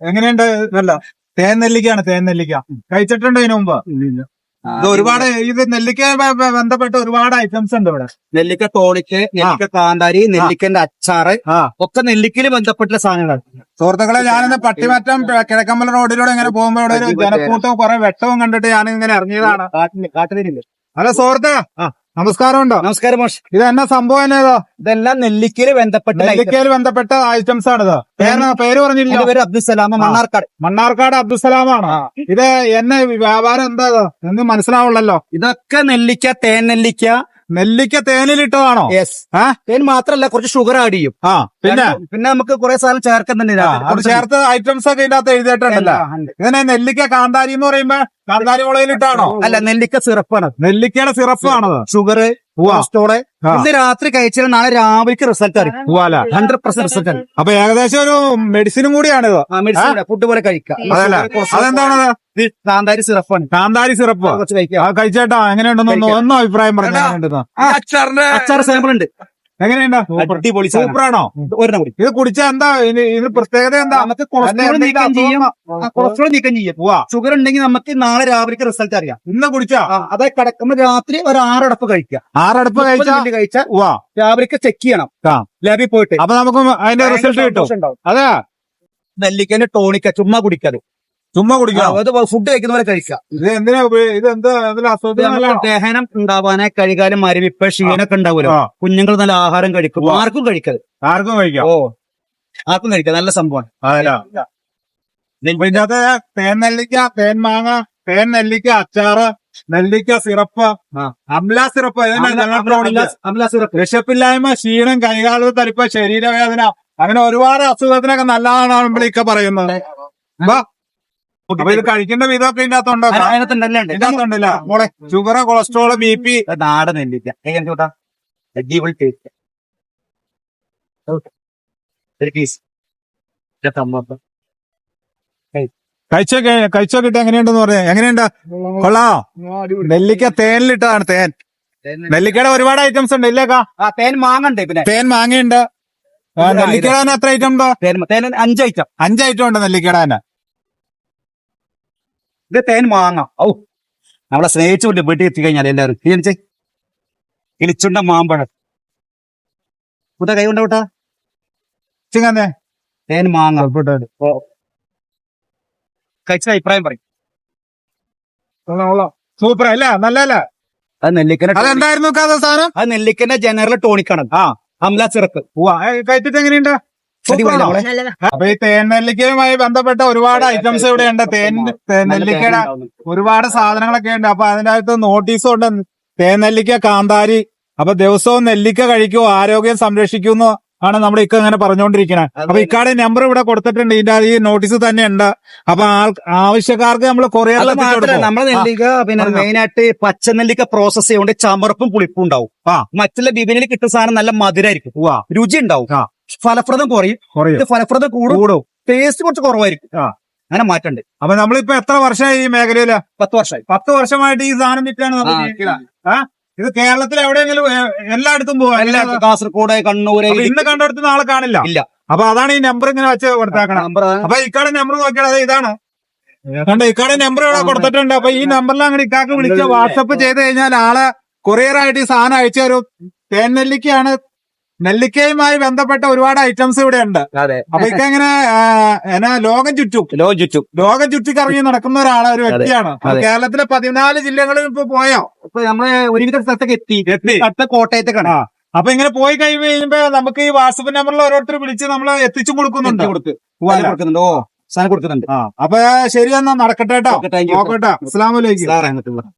എങ്ങനെയുണ്ട്? ഇതല്ല തേൻ നെല്ലിക്കയാണ് തേൻ നെല്ലിക്ക. കഴിച്ചിട്ടുണ്ടോ ഇതിനു മുമ്പ്? ഇത് ഒരുപാട് ഇത് നെല്ലിക്ക ബന്ധപ്പെട്ട ഒരുപാട് ഐറ്റംസ് ഉണ്ട് ഇവിടെ. നെല്ലിക്ക ടോണിക്ക് നെല്ലിക്ക കാന്താരി നെല്ലിക്കന്റെ അച്ചാറ് ഒക്കെ നെല്ലിക്കയിൽ ബന്ധപ്പെട്ട സാധനങ്ങൾ. സുഹൃത്തുക്കളെ ഞാനിന്ന് പട്ടിമറ്റം കിഴക്കമ്പല റോഡിലൂടെ ഇങ്ങനെ പോകുമ്പോൾ ഇവിടെ ഒരു ജനക്കൂട്ടവും കുറെ വെട്ടവും കണ്ടിട്ട് ഞാൻ ഇങ്ങനെ ഇറങ്ങിയതാണ്. കാട്ടിലില്ല കാട്ടിലില്ല? ഹലോ സുഹൃത്തെ. നമസ്കാരം ഉണ്ടോ നമസ്കാരം മോഷ്. ഇത് എന്നാ സംഭവം എന്നേതാ ഇതെല്ലാം നെല്ലിക്കയിൽ ബന്ധപ്പെട്ട നെല്ലിക്കയിൽ ബന്ധപ്പെട്ട ഐറ്റംസ് ആണിത്. പേര് പേര്? പറഞ്ഞില്ല പേര് അബ്ദുസലാമ മണ്ണാർക്കാട്. മണ്ണാർക്കാട് അബ്ദുസലാമാണ് ഇത് എന്നെ വ്യാപാരം എന്താ ഇത്? എന്ന് മനസ്സിലാവുള്ളല്ലോ. ഇതൊക്കെ നെല്ലിക്ക തേൻ നെല്ലിക്ക നെല്ലിക്ക തേനിലിട്ടതാണോ? യെസ് തേൻ മാത്രല്ല കുറച്ച് ഷുഗർ ആഡ് ചെയ്യും. ആ പിന്നെ? പിന്നെ നമുക്ക് കുറെ സാധനം ചേർക്കുന്നുണ്ട് തന്നെ. അത് ചേർത്ത ഐറ്റംസ് ഒക്കെ ഇതിനകത്ത് എഴുതിയിട്ടുണ്ടല്ലോ. ഇങ്ങനെ ഇതിനെ നെല്ലിക്ക കാന്താരി എന്ന് പറയുമ്പോ കാന്താരി മുളയിലിട്ടാണോ? അല്ല നെല്ലിക്ക സിറപ്പാണ്. നെല്ലിക്കയുടെ സിറപ്പാണത്. ഷുഗർ ആ. ഇന്ന് രാത്രി കഴിച്ചാൽ നാളെ രാവിലേക്ക് റിസൾട്ട് അറിയും ഹൺഡ്രഡ് പെർസെന്റ് റിസൾട്ട് അറിയും അപ്പൊ ഏകദേശം ഒരു മെഡിസിനും കൂടിയാണ് മെഡിസിൻ ഫുഡ് പോലെ കഴിക്കാം അതെന്താണ് കാന്താരി സിറപ്പാണ് കാന്താരി സിറപ്പ് കഴിച്ചേട്ടാ. എങ്ങനെയുണ്ടെന്ന് ഒന്ന് ഒന്നും അഭിപ്രായം പറഞ്ഞു അച്ചാറിന്റെ അച്ചാർ സാമ്പിൾ ഉണ്ട്. എങ്ങനെയുണ്ട്? അടിപൊളി. സൂപ്പറാണോ? ഒരെണ്ണം കൂടി. ഇത് കുടിച്ചാ എന്താ ഇത് ഇത് പ്രത്യേകത എന്താ? നമുക്ക് കൊളസ്ട്രോൾ നീക്കം ചെയ്യാം. കൊളസ്ട്രോൾ നീക്കം ചെയ്യാം. ഷുഗർ ഉണ്ടെങ്കിൽ നമുക്ക് നാളെ രാവിലേക്ക് റിസൾട്ട് അറിയാം. ഇന്ന് കുടിച്ചാ? അതായത് കിടക്കുമ്പോൾ രാത്രി ഒരു ആറടപ്പ് കഴിക്കുക. ആറടപ്പ് കഴിച്ചാൽ കഴിച്ചാൽ രാവിലെ രാവിലേക്ക് ചെക്ക് ചെയ്യണം. ലാബിൽ പോയിട്ട്. അപ്പൊ നമുക്ക് അതിന്റെ റിസൾട്ട് കിട്ടും. അതെ. നെല്ലിക്കന്റെ ടോണിക്ക ചുമ്മാ കുടിക്കാതെ ചുമ്മാ കുടിക്കാം അത് ഫുഡ് കഴിക്കുന്ന പോലെ കഴിക്കാം ഇത് എന്തിനാ ഇത് എന്താ? ദഹനം ഉണ്ടാവാനായി കഴുകാലും മരവിപ്പ് ക്ഷീണൊക്കെ ഉണ്ടാവുമല്ലോ. കുഞ്ഞുങ്ങൾ നല്ല ആഹാരം കഴിക്കും. ആർക്കും കഴിക്കരുത്. ആർക്കും കഴിക്കാം. ഓ. ആർക്കും കഴിക്കാം നല്ല സംഭവമാണ്. ഇതിനകത്ത് തേൻ നെല്ലിക്ക തേൻ മാങ്ങ തേൻ നെല്ലിക്ക അച്ചാറ് നെല്ലിക്ക സിറപ്പ് ആ. അംല സിറപ്പ്. അംല സിറപ്പ്. വിശപ്പില്ലായ്മ ക്ഷീണം കൈകാല തരിപ്പ് ശരീരവേദന. അങ്ങനെ ഒരുപാട് അസുഖത്തിനൊക്കെ നല്ലതാണ് നമ്മളൊക്കെ പറയുന്നത്. അപ്പൊ ഇത് കഴിക്കേണ്ട വിധമൊക്കെ ഉണ്ട് മോളെ ഷുഗർ കൊളസ്ട്രോൾ ബി പി. നാടൻ നെല്ലിക്ക. എങ്ങനെ ചോട്ടാ അടിപൊളി ടേസ്റ്റ് കഴിച്ചൊക്കെ കഴിച്ചോക്കിട്ട് എങ്ങനെയുണ്ടെന്ന് പറഞ്ഞേ. എങ്ങനെയുണ്ട്? കൊള്ളാ. നെല്ലിക്ക തേനിലിട്ടതാണ് തേൻ. നെല്ലിക്കയുടെ ഒരുപാട് ഐറ്റംസ് ഉണ്ട് ഇല്ലേക്കാ ആ തേൻ മാങ്ങണ്ട് പിന്നെ. തേൻ മാങ്ങയുണ്ട്. നെല്ലിക്കയുടെ തന്നെ എത്ര ഐറ്റം ഉണ്ടോ? തേൻ തേൻ അഞ്ച് ഐറ്റം അഞ്ച് ഐറ്റം ഉണ്ട് നെല്ലിക്കയുടെ തന്നെ. ഇത് തേൻ മാങ്ങ. ഔ. നമ്മളെ സ്നേഹിച്ചുകൊണ്ട് വീട്ടിൽ എത്തി കഴിഞ്ഞാൽ എല്ലാവരും തീയണിച്ചേ കിളിച്ചുണ്ട മാമ്പഴം. പുതിയ കൈ കൊണ്ട് ചിങ്ങന്നെ തേൻ മാങ്ങ. കഴിച്ച അഭിപ്രായം പറയും. സൂപ്പർ അല്ല? നല്ലല്ല അത്. അതെന്തായിരുന്നു സാധനം അത് നെല്ലിക്കന്റെ ജനറൽ ടോണിക്കാണ്. ആ അമല സിറപ്പ്. പോവാ കഴിച്ചിട്ട് എങ്ങനെയുണ്ട്. അപ്പൊ ഈ തേൻ നെല്ലിക്കയുമായി ബന്ധപ്പെട്ട ഒരുപാട് ഐറ്റംസ് ഇവിടെ ഉണ്ട് തേൻ തേൻ നെല്ലിക്കയുടെ ഒരുപാട് സാധനങ്ങളൊക്കെ ഉണ്ട്. അപ്പൊ അതിന്റെ അകത്ത് നോട്ടീസും ഉണ്ട്. തേൻ നെല്ലിക്ക കാന്താരി. അപ്പൊ ദിവസവും നെല്ലിക്ക കഴിക്കൂ ആരോഗ്യം സംരക്ഷിക്കുന്നു ആണ് നമ്മുടെ ഇക്ക ഇങ്ങനെ പറഞ്ഞുകൊണ്ടിരിക്കുന്നത് അപ്പൊ ഇക്കാടെ നമ്പർ ഇവിടെ കൊടുത്തിട്ടുണ്ട്. ഇതിന്റെ ഈ നോട്ടീസ് തന്നെ ഉണ്ട്. അപ്പൊ ആൾ ആവശ്യക്കാർക്ക് നമ്മൾ കൊറിയറിൽ നമ്മുടെ നെല്ലിക്ക പിന്നെ. മെയിൻ ആയിട്ട് പച്ച നെല്ലിക്ക പ്രോസസ് ചെയ്യുകൊണ്ട് ചമർപ്പും പുളിപ്പും ഉണ്ടാവും. ആ. മറ്റുള്ള വിപണിയിൽ കിട്ടുന്ന സാധനം നല്ല മധുരമായിരിക്കും രുചി ഉണ്ടാവും. ഫലപ്രദം കുറയും. കുറയും. ഇത് ഫലപ്രദം കൂടും. കൂടും. ടേസ്റ്റ് കുറച്ച് കുറവായിരിക്കും. ആ. അങ്ങനെ മാറ്റണ്ട്. അപ്പൊ നമ്മളിപ്പോ എത്ര വർഷമായി ഈ മേഖലയിൽ? പത്ത് വർഷമായി. പത്ത് വർഷമായിട്ട് ഈ സാധനം വിറ്റാണ് നമ്മൾ ഇത് കേരളത്തിൽ എവിടെയെങ്കിലും എല്ലായിടത്തും പോവാം? എല്ലാ കാസർഗോഡ് കണ്ണൂര് ഇന്ന് കണ്ടെടുത്ത് നാളെ കാണില്ല. ഇല്ല. അപ്പൊ അതാണ് ഈ നമ്പർ ഇങ്ങനെ വെച്ച് കൊടുത്തേക്കണം. അപ്പൊ ഇക്കാടെ നമ്പർ നോക്കിയാൽ അത് ഇതാണ്. കണ്ട ഇക്കാടെ നമ്പർ ഇവിടെ കൊടുത്തിട്ടുണ്ട്. അപ്പൊ ഈ നമ്പറിൽ അങ്ങനെ ഇക്കാക്ക് വിളിച്ച് വാട്സപ്പ് ചെയ്ത് കഴിഞ്ഞാൽ ആളെ കൊറിയർ ആയിട്ട് ഈ സാധനം അയച്ചു തരും. തേൻ നെല്ലിക്കയാണ് നെല്ലിക്കയുമായി ബന്ധപ്പെട്ട ഒരുപാട് ഐറ്റംസ് ഇവിടെ ഉണ്ട് അതെ. അപ്പൊ ഇക്ക ഇങ്ങനെ എന്നാ ലോകം ചുറ്റും. ലോകം ചുറ്റും. ലോകം ചുറ്റിക്കറങ്ങി നടക്കുന്ന ഒരാളെ ഒരു വ്യക്തിയാണ്. കേരളത്തിലെ പതിനാല് ജില്ലകളിൽ ഇപ്പൊ പോയോ? ഇപ്പൊ നമ്മൾ ഒരുവിധ സ്ഥലത്തൊക്കെ എത്തി. എത്തി. അടുത്ത കോട്ടയത്തേക്കാണ്. അപ്പൊ ഇങ്ങനെ പോയി കഴിയുമ്പോ നമുക്ക് ഈ വാട്സപ്പ് നമ്പറിൽ ഓരോരുത്തർ വിളിച്ച് നമ്മൾ എത്തിച്ചും കൊടുക്കുന്നുണ്ട്? കൊടുക്കുന്നുണ്ട്. ഓ സാധനം കൊടുക്കുന്നുണ്ട്. ആ. അപ്പൊ ശരി എന്നാ നടക്കട്ടെ കേട്ടോ. നോക്കട്ടെ. അസ്സാം സാറേ